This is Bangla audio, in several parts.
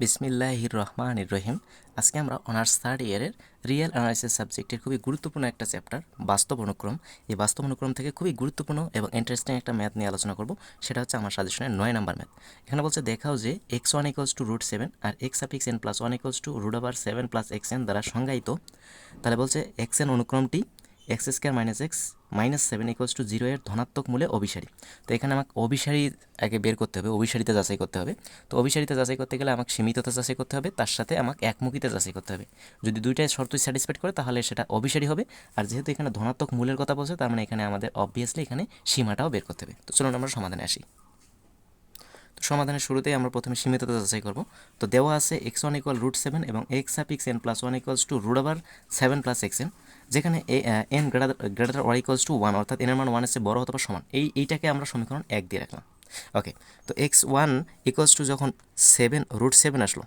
বিসমিল্লাহির রহমান রহিম আজকে আমরা অনার্স থার্ড ইয়ারের রিয়েল অ্যানালাইসিস সাবজেক্টের খুবই গুরুত্বপূর্ণ একটা চ্যাপ্টার বাস্তব অনুক্রম। এই বাস্তব অনুক্রম থেকে খুবই গুরুত্বপূর্ণ এবং ইন্টারেস্টিং একটা ম্যাথ নিয়ে আলোচনা করব। সেটা হচ্ছে আমার সাজেশনের নয় নাম্বার ম্যাথ এখানে বলছে, দেখাও যে x one equals to root seven R x suffix n plus one equals to root আবার সেভেন প্লাস এক্স এন দ্বারা সংজ্ঞায়িত। তাহলে বলছে x n অনুক্রমটি x square minus x minus seven equals to zero এর ধনাত্মক মূলে অভিসারী। তো এখানে আমাকে অভিসারী আগে বের করতে হবে, অভিসারিতে যাচাই করতে হবে। তো অভিসারিতে যাচাই করতে গেলে আমাকে সীমিততা যাচাই করতে হবে, তার সাথে আমাকে একমুখিতে যাচাই করতে হবে। যদি দুইটাই শর্তই স্যাটিসফাইড করে, তাহলে সেটা অভিসারী হবে। আর যেহেতু এখানে ধনাত্মক মূলের কথা বলছে, তার মানে এখানে আমাদের অবভিয়াসলি এখানে সীমাটাও বের করতে হবে। তো চলুন আমরা সমাধানে আসি। তো সমাধানের শুরুতেই আমরা প্রথমে সীমিততা যাচাই করব। তো দেওয়া আছে x one equal root seven এবং x suffix n plus one equals to root আবার সেভেন প্লাস এক্স এন যেখানে n greater greater or equals to one অর্থাৎ এনের মান ওয়ানের চেয়ে বড় অথবা সমান, এই, এইটাকে আমরা সমীকরণ এক দিয়ে রাখলাম। ওকে তো এক্স ওয়ান ইকুয়ালস টু যখন সেভেন রুট সেভেন আসলো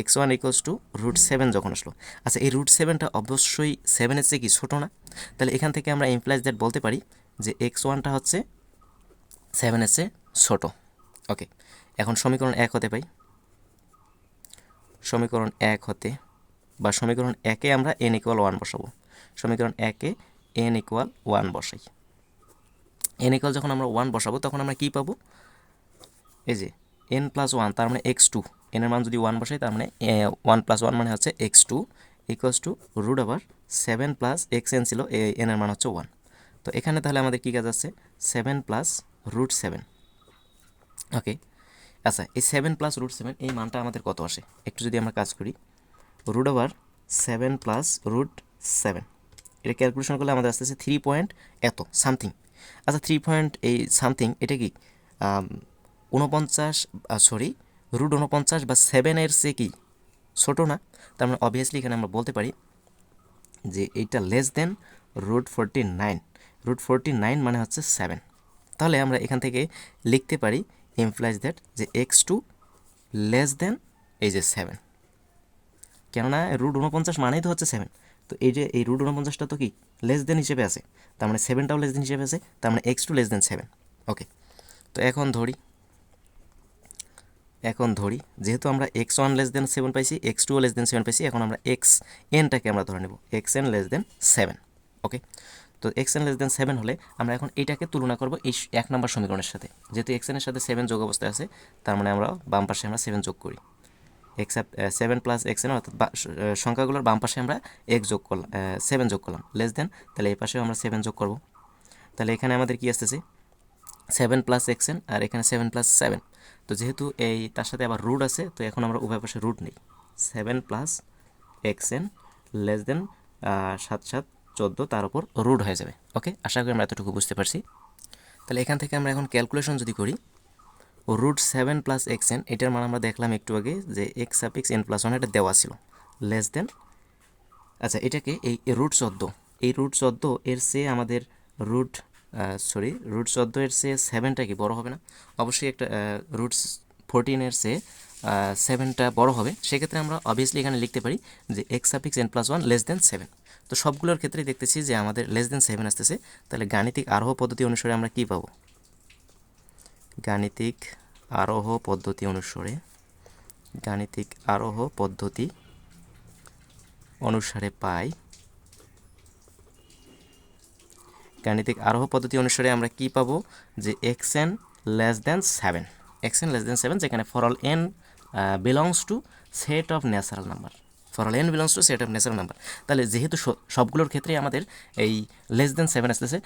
x one equals to root seven যখন আসলো আচ্ছা এই রুট সেভেনটা অবশ্যই সেভেনের চেয়ে কি ছোটো না? তাহলে এখান থেকে আমরা ইমপ্লাইজ দ্যাট বলতে পারি যে এক্স ওয়ানটা হচ্ছে সেভেনের চেয়ে ছোটো। ওকে এখন সমীকরণ এক হতে পাই সমীকরণ এক হতে বা সমীকরণ একে আমরা এন ইকুয়াল ওয়ান বসাবো। সমীকরণ একে এন ইকুয়াল ওয়ান বসাই। এন ইকুয়াল যখন আমরা ওয়ান বসাবো, তখন আমরা কী পাবো? এই যে এন প্লাস ওয়ান তার মানে এক্স টু এনের মান যদি ওয়ান বসাই, তার মানে ওয়ান প্লাস ওয়ান মানে হচ্ছে x two equals to root আবার সেভেন প্লাস এক্স এন ছিল এনের মান হচ্ছে ওয়ান তো এখানে তাহলে আমাদের কী কাজ আছে? Seven plus root seven okay আচ্ছা এই সেভেন প্লাস রুট সেভেন এই মানটা আমাদের কত আসে? একটু যদি আমরা কাজ করি। Root over seven plus root seven এটা ক্যালকুলেশন করলে আমাদের আসতেছে থ্রি পয়েন্ট এত সামথিং আচ্ছা থ্রি পয়েন্ট এই সামথিং এটা কি উনপঞ্চাশ সরি রুট উনপঞ্চাশ বা সেভেনের সে কি? ছোটো না? তার মানে অবভিয়াসলি এখানে আমরা বলতে পারি যে এইটা less than root forty nine root forty nine মানে হচ্ছে সেভেন তাহলে আমরা এখান থেকে লিখতে পারি ইমপ্লাইজ দ্যাট যে এক্স টু লেস দেন এই যে সেভেন কেননা রুট উনপঞ্চাশ মানেই তো হচ্ছে সেভেন তো এই যে, এই রুট উনপঞ্চাশটা তো কি? লেস দেন হিসেবে আছে। তার মানে সেভেনটাও লেস দেন হিসেবে আছে, তার মানে x two less than seven okay তো এখন ধরি এখন ধরি, যেহেতু আমরা x one less than seven পাইছি x two less than seven পাইছি, এখন আমরা এক্স এনটাকে আমরা ধরে নেব। X n less than seven okay তো x n less than seven হলে আমরা এখন এইটাকে তুলনা করব এই এক নম্বর সমীকরণের সাথে। যেহেতু এক্স এনের সাথে সেভেন যোগ অবস্থায় আছে, তার মানে আমরা বাম পাশে আমরা সেভেন যোগ করি। X seven plus x n অর্থাৎ সংখ্যাগুলোর বাম পাশে আমরা এক্স যোগ করলাম সেভেন যোগ করলাম লেস দেন তাহলে এই পাশেও আমরা সেভেন যোগ করব। তাহলে এখানে আমাদের কি আসতেছে? সেভেন প্লাস এক্স এন আর এখানে সেভেন প্লাস সেভেন তো যেহেতু এই, তার সাথে আবার রুট আছে, তো এখন আমরা উভয় পাশে রুট নেই। Seven plus x n less than সাত সাত চোদ্দ, তার উপর রুট হয়ে যাবে। ওকে আশা করি আমরা এতটুকু বুঝতে পারছি। তাহলে এখান থেকে আমরা এখন ক্যালকুলেশন যদি করি root seven plus x n এটার মান আমরা দেখলাম একটু আগে যে x suffix n plus one এটা দেওয়া ছিল। লেস দেন আচ্ছা এটাকে এই রুট চোদ্দ, এই রুট চোদ্দ এর চেয়ে আমাদের রুট সরি রুট চোদ্দ এর চেয়ে সেভেনটা কি বড় হবে না? অবশ্যই একটা রুট ফোরটিনের চেয়ে সেভেনটা বড় হবে। সেক্ষেত্রে আমরা অবভিয়াসলি এখানে লিখতে পারি যে x suffix n plus one less than seven তো সবগুলোর ক্ষেত্রেই দেখতেছি যে আমাদের লেস দেন সেভেন আসতেছে। তাহলে গাণিতিক আরোহ পদ্ধতি অনুসারে আমরা কী পাবো? গাণিতিক আরোহ পদ্ধতি অনুসারে, গাণিতিক আরোহ পদ্ধতি অনুসারে পাই। গাণিতিক আরোহ পদ্ধতি অনুসারে আমরা কি পাবো? যে x n less than seven x n less than seven যেখানে for all n belongs to set of natural number for all n belongs to set of natural number তাহলে যেহেতু সবগুলোর ক্ষেত্রে আমাদের এই লেস দেন সেভেন আসতেছে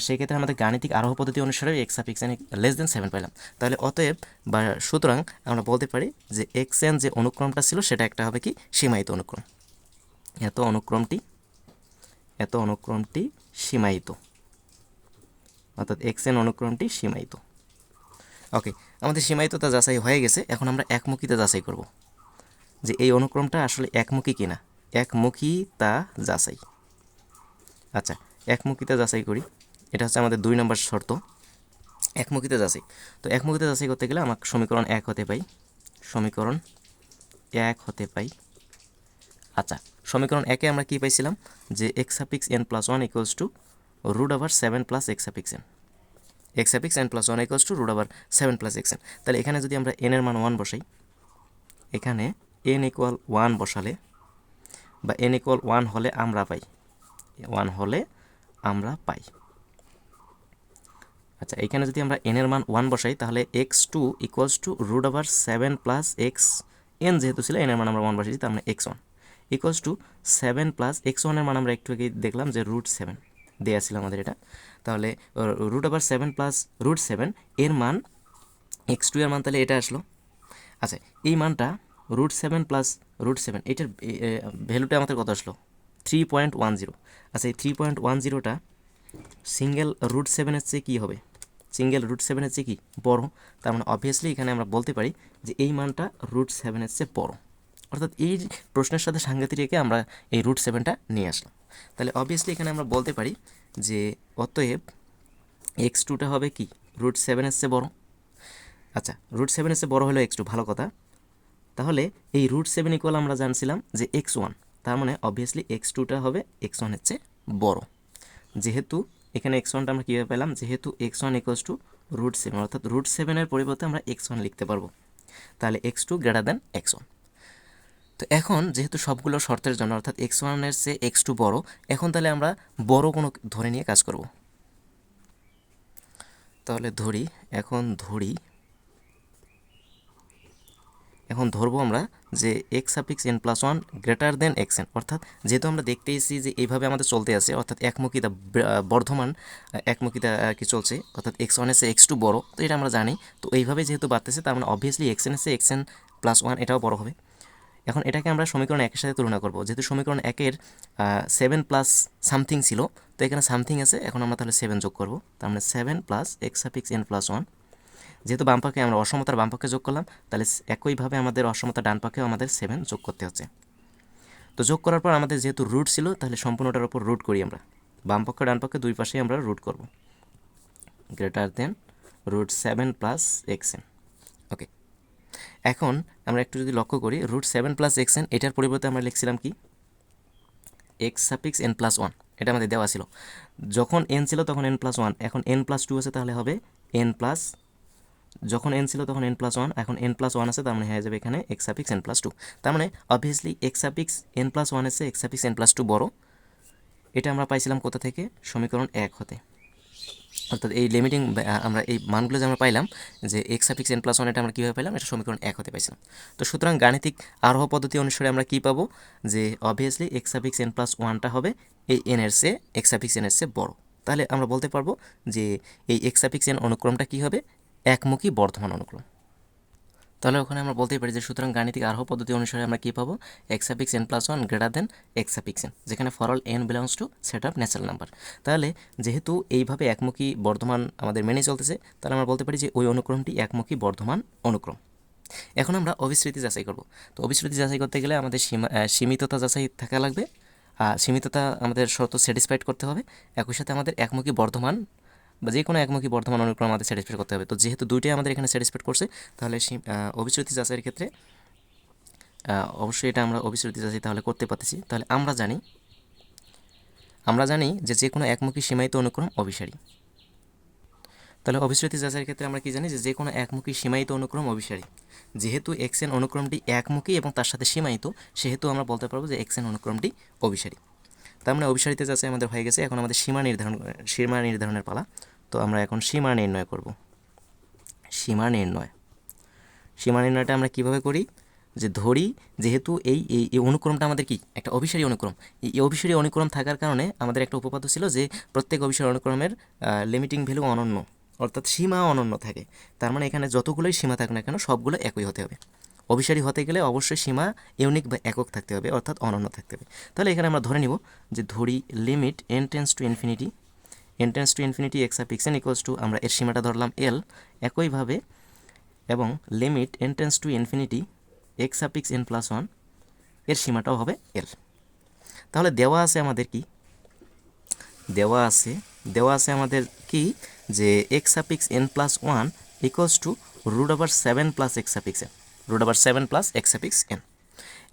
সেই ক্ষেত্রে আমাদের গাণিতিক আরোহ পদ্ধতি অনুসারে x up x n less than seven পেলাম তাহলে অতএব বা সুতরাং আমরা বলতে পারি যে এক্স এন যে অনুক্রমটা ছিল সেটা একটা হবে কি? সীমায়িত অনুক্রম। এত অনুক্রমটি এত অনুক্রমটি সীমায়িত। অর্থাৎ এক্স এন অনুক্রমটি সীমায়িত। ওকে আমাদের সীমায়িততা যাচাই হয়ে গেছে। এখন আমরা একমুখিতা যাচাই করব। যে এই অনুক্রমটা আসলে একমুখী কিনা? একমুখী তা যাচাই। আচ্ছা একমুখিতা যাচাই করি। এটা হচ্ছে আমাদের দুই নম্বর শর্ত। একমুখিতা যাচাই। তো একমুখিতা যাচাই করতে গেলে আমাকে সমীকরণ এক হতে পাই। সমীকরণ এক হতে পাই। আচ্ছা সমীকরণ একে আমরা কি পাইছিলাম? যে x suffix n plus one equals to root আবার seven plus x suffix n x suffix n plus one equals to root আবার সেভেন প্লাস এক্স এন তাহলে এখানে যদি আমরা এন এর মান ওয়ান বসাই, এখানে এন ইকুয়াল ওয়ান বসালে বা এন ইকুয়াল ওয়ান হলে আমরা পাই। ওয়ান হলে আমরা পাই। আচ্ছা এখানে যদি আমরা এনের মান ওয়ান বসাই, তাহলে x two equals to root over seven plus x n যেহেতু ছিল এনের মান আমরা ওয়ান বসাইছি, তার মানে x one equals to seven plus x ওয়ানের মান আমরা একটু আগে দেখলাম যে রুট সেভেন দেওয়া ছিল আমাদের এটা। তাহলে root over seven plus root seven এর মান এক্স টু এর মান তাহলে এটা আসলো। আচ্ছা এই মানটা root seven plus root seven, এটার ভ্যালুটা আমাদের কত আসলো? থ্রি পয়েন্ট ওয়ান জিরো আচ্ছা এই থ্রি পয়েন্ট ওয়ান জিরোটা সিঙ্গেল রুট সেভেনের চেয়ে কী হবে? সিঙ্গেল রুট সেভেনের চেয়ে কি বড়? তার মানে অবভিয়াসলি এখানে আমরা বলতে পারি যে এই মানটা রুট সেভেনের চেয়ে বড়। অর্থাৎ এই প্রশ্নের সাথে সাংঘাতিক রেখে আমরা এই রুট সেভেনটা নিয়ে আসলাম। তাহলে অবভিয়াসলি এখানে আমরা বলতে পারি যে অতএব এক্স টুটা হবে কি? রুট সেভেনের চেয়ে বড়। আচ্ছা রুট সেভেনের চেয়ে বড় হলো এক্স টু ভালো কথা। তাহলে এই রুট সেভেন ইকুয়াল আমরা জানছিলাম যে এক্স ওয়ান তার মানে অবভিয়াসলি এক্স টুটা হবে এক্স ওয়ানের চেয়ে বড়। যেহেতু এখানে এক্স ওয়ানটা আমরা কীভাবে পেলাম? যেহেতু x one equals to root seven অর্থাৎ রুট সেভেনের পরিবর্তে আমরা এক্স ওয়ান লিখতে পারব। তাহলে x two greater than x one তো এখন যেহেতু সবগুলো শর্তের জন্য, অর্থাৎ এক্স ওয়ানের চেয়ে এক্স টু বড়ো, এখন তাহলে আমরা বড় কোনো ধরে নিয়ে কাজ করব। তাহলে ধরি, এখন ধরি এখন ধরবো আমরা যে x suffix n plus one greater than x n অর্থাৎ যেহেতু আমরা দেখতে এসেছি যে এইভাবে আমাদের চলতে আছে, অর্থাৎ একমুখিতা বর্ধমান একমুখিতা কি চলছে, অর্থাৎ এক্স ওয়ান এসে এক্স টু বড়ো, তো এটা আমরা জানি। তো এইভাবে যেহেতু বাড়তেছে, তার মানে অবভিয়াসলি এক্স এন এসে এক্স এন প্লাস ওয়ান এটাও বড় হবে। এখন এটাকে আমরা সমীকরণ একের সাথে তুলনা করব। যেহেতু সমীকরণ একের সেভেন প্লাস সামথিং ছিল, তো এখানে সামথিং আছে, এখন আমরা তাহলে সেভেন যোগ করব। তার মানে seven plus x suffix n plus one যেহেতু বাম পাকে আমরা অসমতার বাম পাকে যোগ করলাম, তাহলে একইভাবে আমাদের অসমতার ডান আমাদের সেভেন যোগ করতে হচ্ছে। তো যোগ করার পর আমাদের যেহেতু রুট ছিল, তাহলে সম্পূর্ণটার উপর রুট করি আমরা। বাম পক্ষ ডান পক্ষে দুই পাশেই আমরা রুট করব। Greater than root seven plus x n okay এখন আমরা একটু যদি লক্ষ্য করি root seven plus x n এটার পরিবর্তে আমরা লিখছিলাম কি? X suffix n plus one এটা আমাদের দেওয়া ছিল। যখন এন ছিল তখন এন প্লাস ওয়ান এখন এন প্লাস টু আছে, তাহলে হবে এন প্লাস যখন এন ছিল তখন এন প্লাস ওয়ান এখন এন প্লাস ওয়ান আছে, তার মানে হয়ে যাবে এখানে x suffix n plus two তার মানে obviously x suffix n plus one এসে x suffix n plus two বড়। এটা আমরা পাইছিলাম কোথা থেকে? সমীকরণ এক হতে। অর্থাৎ এই লিমিটিং আমরা এই মানগুলো যে আমরা পাইলাম, যে x suffix n plus one এটা আমরা কীভাবে পাইলাম? এটা সমীকরণ এক হতে পাইছিলাম। তো সুতরাং গাণিতিক আরোহ পদ্ধতি অনুসারে আমরা কী পাবো? যে obviously x suffix n plus ওয়ানটা হবে এই এন এর চেয়ে এক্স সাফিক্স এন এর চেয়ে বড়। তাহলে আমরা বলতে পারব যে এই এক্স সাফিক্স এন অনুক্রমটা কী হবে? একমুখী বর্ধমান অনুক্রম তাহলে ওখানে আমরা বলতেই পারি যে সুতরাং গাণিতিক আরোহ পদ্ধতি অনুসারে আমরা কী পাবো? X suffix n plus one greater than x suffix n যেখানে for all n belongs to set of natural number তাহলে যেহেতু এইভাবে একমুখী বর্ধমান আমাদের মেনে চলতেছে, তাহলে আমরা বলতে পারি যে ওই অনুক্রমটি একমুখী বর্ধমান অনুক্রম। এখন আমরা অবিস্মৃতি যাচাই করব। তো অবিস্মৃতি যাচাই করতে গেলে আমাদের সীমা সীমিততা যাচাই থাকা লাগবে। সীমিততা আমাদের শর্ত স্যাটিসফাইড করতে হবে। একই সাথে আমাদের একমুখী বর্ধমান বা যে কোনো একমুখী বর্ধমান অনুক্রম আমাদের স্যাটিসফাইড করতে হবে। তো যেহেতু দুইটাই আমাদের এখানে স্যাটিসফাইড করছে, তাহলে অবিচ্যুতি যাচাইয়ের ক্ষেত্রে অবশ্যই এটা আমরা অবিচ্যুতি যাচাই তাহলে করতে পারতেছি। তাহলে আমরা জানি আমরা জানি যে যে কোনো একমুখী সীমায়িত অনুক্রম অভিসারী তাহলে অবিশ্রুতি যাচাইয়ের ক্ষেত্রে আমরা কি জানি যে যে কোনো একমুখী সীমায়িত অনুক্রম অভিসারী যেহেতু এক্সএন অনুক্রমটি একমুখী এবং তার সাথে সীমায়িত, সেহেতু আমরা বলতে পারব যে এক্সএন অনুক্রমটি অভিসারী তার মানে অভিসারিতে যাচাই আমাদের হয়ে গেছে, এখন আমাদের সীমা নির্ধারণ, সীমা নির্ধারণের পালা। তো আমরা এখন সীমা নির্ণয় করব। সীমা নির্ণয়। সীমা নির্ণয়টা আমরা কীভাবে করি? যে ধরি, যেহেতু এই এই অনুক্রমটা আমাদের কি? একটা অভিসারী অনুক্রম। এই অভিসারী অনুক্রম থাকার কারণে আমাদের একটা উপপাদ্য ছিল যে প্রত্যেক অভিসারী অনুক্রমের লিমিটিং ভ্যালু অনন্য, অর্থাৎ সীমা অনন্য থাকে। তার মানে এখানে যতগুলোই সীমা থাকুক না কেন, সবগুলো একই হতে হবে। অভিসারী হতে গেলে অবশ্যই সীমা ইউনিক বা একক থাকতে হবে, অর্থাৎ অনন্য থাকতে হবে। তাহলে এখানে আমরা ধরে নিব যে ধরি limit n tends to infinity n tends to infinity x suffix n equals to আমরা এর সীমাটা ধরলাম এল একইভাবে এবং limit n tends to infinity x suffix n plus ওয়ানের সীমাটাও হবে এল তাহলে দেওয়া আছে আমাদের কি? দেওয়া আছে দেওয়া আছে আমাদের কি? যে x suffix n plus one equals to root over seven plus x suffix n root over seven plus x suffix n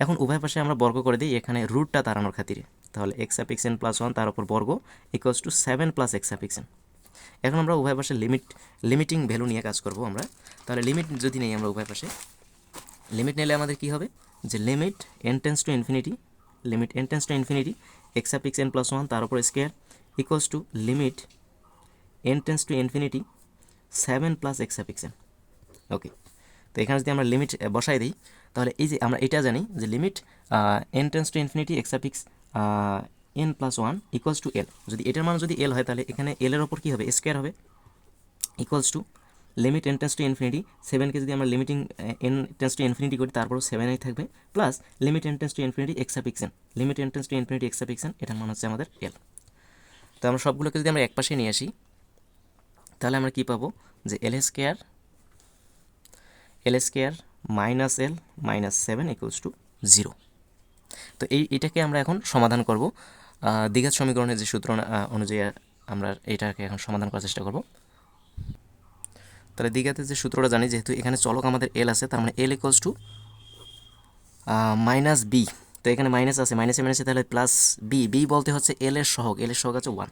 এখন উভয় পাশে আমরা বর্গ করে দিই, এখানে রুটটা তাড়ানোর খাতিরে। তাহলে x suffix n plus one তার উপর বর্গ equals to seven plus x suffix n এখন আমরা উভয় পাশে লিমিট লিমিটিং ভ্যালু নিয়ে কাজ করব আমরা। তাহলে লিমিট যদি নেই আমরা উভয় পাশে লিমিট নিলে আমাদের কি হবে? যে limit n tends to infinity limit n tends to infinity x up x n plus one তার উপর square equals to limit n tends to infinity seven plus x up x n okay তো এখানে যদি আমরা লিমিট বসাই দিই, তাহলে এই যে আমরা এটা জানি যে limit n tends to infinity x up x n plus one equals to l যদি এটার মান যদি এল হয়, তাহলে এখানে এলের ওপর কী হবে? স্কোয়ার হবে। Equals to limit n tends to infinity সেভেনকে যদি আমরা limiting n tends to infinity করি, তারপরও সেভেনই থাকবে। Plus limit n tends to infinity x suffix n limit n tends to infinity x suffix n এটার মান হচ্ছে আমাদের এল তো আমরা সবগুলোকে যদি আমরা একপাশে নিয়ে আসি, তাহলে আমরা কী পাবো? যে l square l square minus l minus seven equals to zero তো এই, এটাকে আমরা এখন সমাধান করব। দ্বিঘাত সমীকরণের যে সূত্র অনুযায়ী আমরা এটাকে এখন সমাধান করার চেষ্টা করব। তাহলে দ্বিঘাতের যে সূত্রটা জানি, যেহেতু এখানে চলক আমাদের এল আছে, তার মানে l equals to minus b তো এখানে মাইনাস আছে মাইনাসে মাইনাসে তাহলে প্লাস বি বি বলতে হচ্ছে এল এর সহগ এল এর সহগ আছে one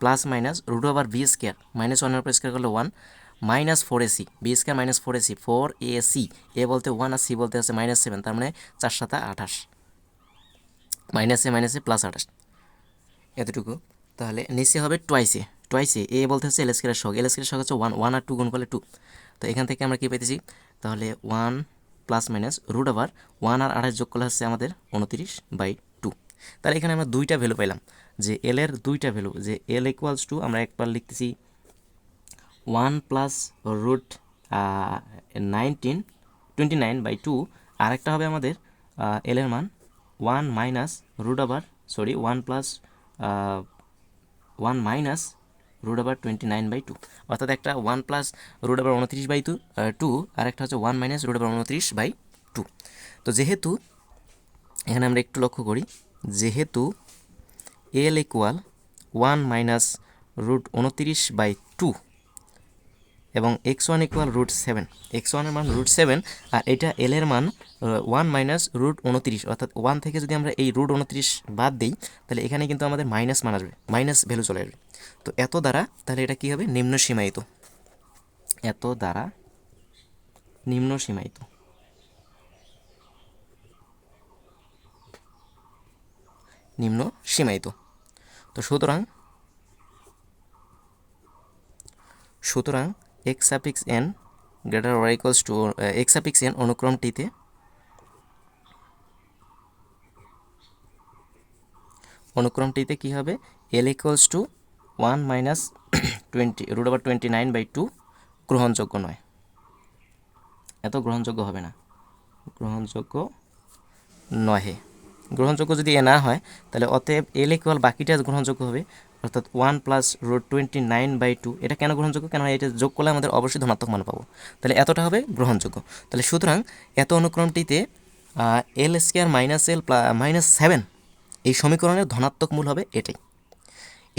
plus minus root over b square minus ওয়ানের উপর স্কোয়ার করলে one minus four a c b square minus four a c four a c a বলতে ওয়ান আর সি বলতে হচ্ছে মাইনাস সেভেন তার মানে চার সাতা আঠাশ। মাইনাসে মাইনাসে প্লাস আঠাশ। এতটুকু। তাহলে নিচে হবে টোয়াইসে টোয়াইসে এ। বলতে হচ্ছে এল স্কোয়ারের শখ এল স্কোয়ারের শখ হচ্ছে ওয়ান ওয়ান আর টু গুণ করলে টু তো এখান থেকে আমরা কী পেতেছি? তাহলে ওয়ান প্লাস মাইনাস রুট আবার ওয়ান আর আঠাশ যোগ করলে হচ্ছে আমাদের উনতিরিশ বাই টু তাহলে এখানে আমরা দুইটা ভ্যালু পেলাম যে এল এর দুইটা ভ্যালু যে এল ইকুয়ালস টু আমরা একবার লিখতেছি one plus root nineteen twenty nine by two আরেকটা হবে আমাদের এল এর মান ওয়ান মাইনাস রুট আবার sorry one plus one minus root আবার টোয়েন্টি নাইন বাই টু অর্থাৎ একটা ওয়ান প্লাস রুট আবার উনত্রিশ বাই টু টু আর একটা হচ্ছে ওয়ান মাইনাস রুট আবার উনত্রিশ বাই টু তো যেহেতু, এখানে আমরা একটু লক্ষ্য করি, যেহেতু l equal one minus root উনত্রিশ বাই টু এবং x one equal root seven x ওয়ানের মান রুট সেভেন আর এটা এল এর মান ওয়ান মাইনাস রুট উনত্রিশ। অর্থাৎ ওয়ান থেকে যদি আমরা এই রুট উনত্রিশ বাদ দিই, তাহলে এখানে কিন্তু আমাদের মাইনাস মান আসবে মাইনাস ভ্যালু চলে আসবে। তো এত দ্বারা তাহলে এটা কী হবে? নিম্ন সীমায়িত। এত দ্বারা নিম্ন সীমায়িত। নিম্ন সীমায়িত। তো সুতরাং সুতরাং x suffix n greater or equals to x suffix n অনুক্রমটিতে অনুক্রমটিতে কী হবে? L equals to one minus twenty root over twenty nine by two গ্রহণযোগ্য নয়। এত গ্রহণযোগ্য হবে না। গ্রহণযোগ্য নহে। গ্রহণযোগ্য যদি এ না হয়, তাহলে অতএব এল ইকুয়াল বাকিটা গ্রহণযোগ্য হবে। অর্থাৎ one plus root twenty nine by two এটা কেন গ্রহণযোগ্য? কেন এটা যোগ করলে আমাদের অবশ্যই ধনাত্মক মান পাবো। তাহলে এতটা হবে গ্রহণযোগ্য। তাহলে সুতরাং এত অনুক্রমটিতে l square minus l minus seven এই সমীকরণের ধনাত্মক মূল হবে এটাই।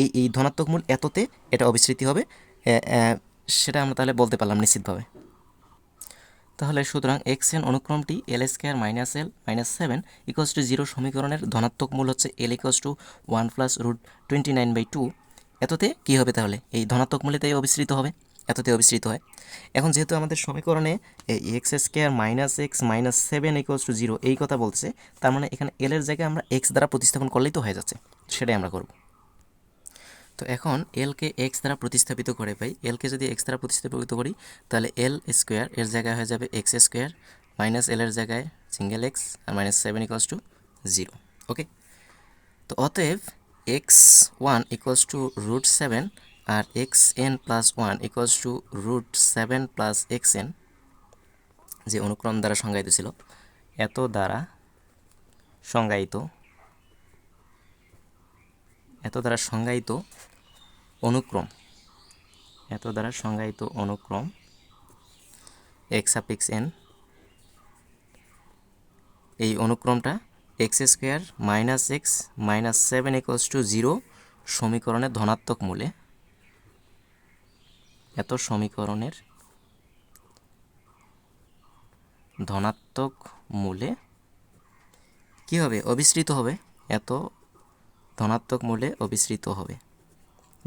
এই এই ধনাত্মক মূল এততে এটা অবিস্মৃতি হবে। সেটা আমরা তাহলে বলতে পারলাম নিশ্চিতভাবে। তাহলে সুতরাং x n অনুক্রমটি l square minus l minus seven equals to zero সমীকরণের ধনাত্মক মূল হচ্ছে l equals to one plus root twenty nine by two এততে কী হবে তাহলে? এই ধনাত্মক মূলেতেই অবিস্তৃত হবে? এততে অবিস্তৃত হয়। এখন যেহেতু আমাদের সমীকরণে এই x square minus x minus seven equals to zero এই কথা বলছে, তার মানে এখানে এল এর জায়গায় আমরা এক্স দ্বারা প্রতিস্থাপন করলেই তো হয়ে যাচ্ছে। সেটাই আমরা করব। তো এখন এলকে এক্স দ্বারা প্রতিস্থাপিত করে পাই। এলকে যদি এক্স দ্বারা প্রতিস্থাপিত করি, তাহলে এল স্কোয়ার এর জায়গায় হয়ে যাবে এক্স স্কোয়ার মাইনাস এল এর জায়গায় single x R minus seven equals to zero okay তো অতএব x one equals to root seven R x n plus one equals to root seven plus x n যে অনুক্রম দ্বারা সংজ্ঞায়িত ছিল, এত দ্বারা সংজ্ঞায়িত, এত দ্বারা সংজ্ঞায়িত অনুক্রম। এত দ্বারা সংজ্ঞায়িত অনুক্রম। এক্স আপিক্স এন এই অনুক্রমটা x square minus x minus seven equals to zero সমীকরণের ধনাত্মক মূলে। এত সমীকরণের ধনাত্মক মূলে কী হবে? অবিস্তৃত হবে। এত ধনাত্মক মূলে অবিস্তৃত হবে।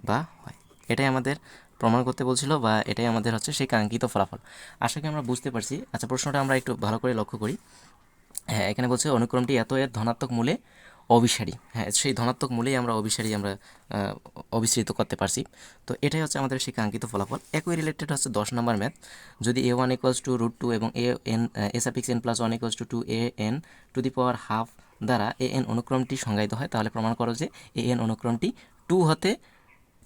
বা হয়। এটাই আমাদের প্রমাণ করতে বলছিল বা এটাই আমাদের হচ্ছে সেই কাঙ্ক্ষিত ফলাফল। আশা করি আমরা বুঝতে পারছি। আচ্ছা প্রশ্নটা আমরা একটু ভালো করে লক্ষ্য করি। হ্যাঁ এখানে বলছে অনুক্রমটি এত এর ধনাত্মক মূলে অবিসারী হ্যাঁ সেই ধনাত্মক মূলেই আমরা অবিসারী আমরা আহ, অবিস্তৃত করতে পারছি। তো এটাই হচ্ছে আমাদের সেই কাঙ্ক্ষিত ফলাফল। একই রিলেটেড হচ্ছে দশ নম্বর ম্যাথ যদি a one equals to root two এবং a n a suffix n plus one equals to two a n to the power half দ্বারা এ এন অনুক্রমটি সংজ্ঞায়িত হয় তাহলে প্রমাণ করো যে এ এন অনুক্রমটি টু হতে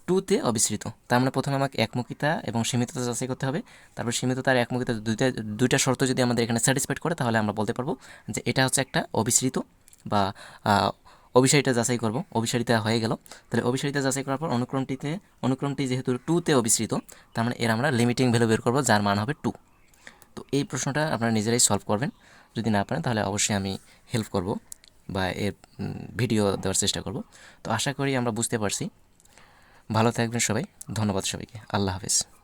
টুতে অবিস্তৃত তার মানে প্রথমে আমাকে একমুখিতা এবং সীমিততা যাচাই করতে হবে। তারপর সীমিততা আর একমুখিতা দুইটা দুইটা শর্ত যদি আমাদের এখানে স্যাটিসফাইড করে তাহলে আমরা বলতে পারব যে এটা হচ্ছে একটা অবিস্তৃত বা আহ, অভিসারিতা যাচাই করব। অভিসারিতা হয়ে গেল। তাহলে অভিসারিতা যাচাই করার পর অনুক্রমটিতে অনুক্রমটি যেহেতু টুতে অবিস্তৃত তার মানে এর আমরা লিমিটিং ভ্যালু বের করব যার মান হবে টু তো এই প্রশ্নটা আপনারা নিজেরাই সলভ করবেন। যদি না পারেন তাহলে অবশ্যই আমি হেল্প করব বা এর ভিডিও দেওয়ার চেষ্টা করব। তো আশা করি আমরা বুঝতে পারছি। ভালো থাকবেন সবাই ধন্যবাদ সবাইকে। আল্লাহ হাফেজ।